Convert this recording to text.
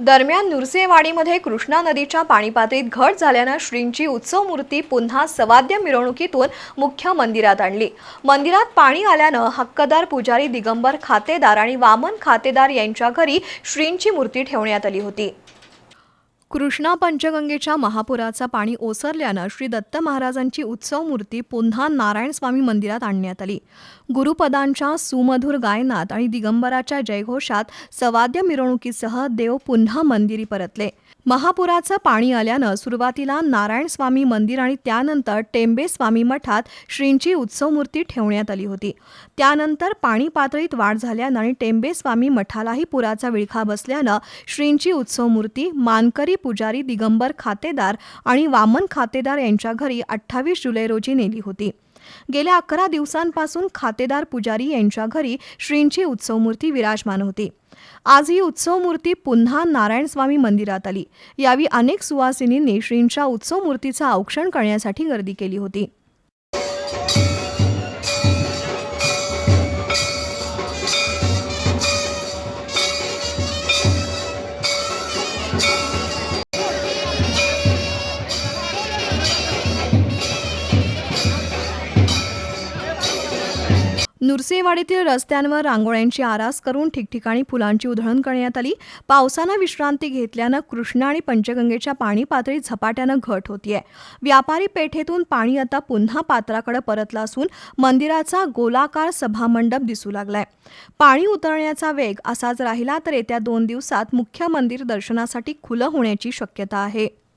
दरम्यान नुरसेवाडीमध्ये कृष्णा नदीच्या पाणीपातळीत घट झाल्यानं श्रींची उत्सव मूर्ती पुन्हा सवाद्य मिरवणुकीतून मुख्य मंदिरात आणली. मंदिरात पाणी आल्यानं हक्कदार पुजारी दिगंबर खातेदार आणि वामन खातेदार यांच्या घरी श्रींची मूर्ती ठेवण्यात आली होती. कृष्णा पंचगंगेच्या महापुराचं पाणी ओसरल्यानं श्री दत्त महाराजांची उत्सव मूर्ती पुन्हा नारायणस्वामी मंदिरात आणण्यात आली. गुरुपदांच्या सुमधुर गायनात आणि दिगंबराच्या जयघोषात सवाद्य मिरवणुकीसह देव पुन्हा मंदिरी परतले. महापुराचं पाणी आल्यानं सुरुवातीला नारायणस्वामी मंदिर आणि त्यानंतर टेंबे स्वामी मठात श्रींची उत्सव मूर्ती ठेवण्यात आली होती. त्यानंतर पाणी पातळीत वाढ झाल्यानं आणि टेंबे स्वामी मठालाही पुराचा विळखा बसल्यानं श्रींची उत्सव मूर्ती मानकरी पुजारी दिगंबर खातेदार आणि वामन खातेदार यांच्या घरी अठ्ठावीस जुलै रोजी नेली होती. गेल्या अकरा दिवसांपासून खातेदार पुजारी यांच्या घरी श्रींची उत्सव मूर्ती विराजमान होती. आज ही उत्सव मूर्ती पुन्हा नारायणस्वामी मंदिरात आली. यावेळी अनेक सुवासिनींनी श्रींच्या उत्सव मूर्तीचं औक्षण करण्यासाठी गर्दी केली होती. नुरसेवाडीतील रस्त्यांवर रांगोळ्यांची आरास करून ठिकठिकाणी फुलांची उधळण करण्यात आली. पावसानं विश्रांती घेतल्यानं कृष्णा आणि पंचगंगेच्या पाणी पातळीत झपाट्यानं घट होतीये. व्यापारी पेठेतून पाणी आता पुन्हा पात्राकडे परतलं असून मंदिराचा गोलाकार सभामंडप दिसू लागलाय. पाणी उतरण्याचा वेग असाच राहिला तर येत्या दोन दिवसात मुख्य मंदिर दर्शनासाठी खुलं होण्याची शक्यता आहे.